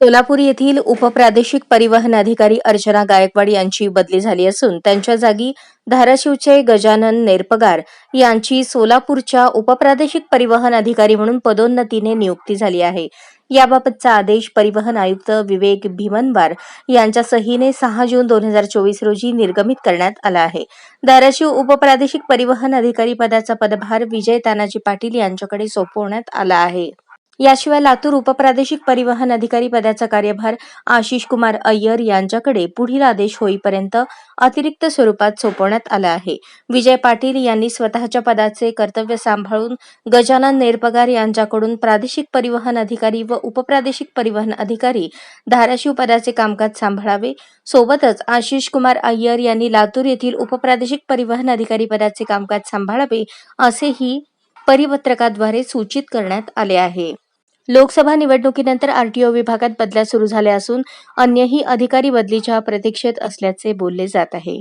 सोलापूर येथील उपप्रादेशिक परिवहन अधिकारी अर्चना गायकवाड यांची बदली झाली असून त्यांच्या जागी धाराशिवचे गजानन नेरपगार यांची सोलापूरच्या उपप्रादेशिक परिवहन अधिकारी म्हणून पदोन्नतीने नियुक्ती झाली आहे. याबाबतचा आदेश परिवहन आयुक्त विवेक भीमनवार यांच्या सहीने सहा जून दोन हजार चोवीस रोजी निर्गमित करण्यात आला आहे. धाराशिव उपप्रादेशिक परिवहन अधिकारी पदाचा पदभार विजय तानाजी पाटील यांच्याकडे सोपवण्यात आला आहे. याशिवाय लातूर उपप्रादेशिक परिवहन अधिकारी पदाचा कार्यभार आशिष कुमार अय्यर यांच्याकडे पुढील आदेश होईपर्यंत अतिरिक्त स्वरूपात सोपवण्यात आला आहे. विजय पाटील यांनी स्वतःच्या पदाचे कर्तव्य सांभाळून गजानन नेरपगार यांच्याकडून प्रादेशिक परिवहन अधिकारी व उपप्रादेशिक परिवहन अधिकारी धाराशिव पदाचे कामकाज सांभाळावे. सोबतच आशिष कुमार अय्यर यांनी लातूर येथील उपप्रादेशिक परिवहन अधिकारी पदाचे कामकाज सांभाळावे असेही परिपत्रकाद्वारे सूचित करण्यात आले आहे. लोकसभा निवडणुकीनंतर आरटीओ विभागात बदल्या सुरू झाल्या असून अन्यही अधिकारी बदलीच्या प्रतीक्षेत असल्याचे बोलले जात आहे.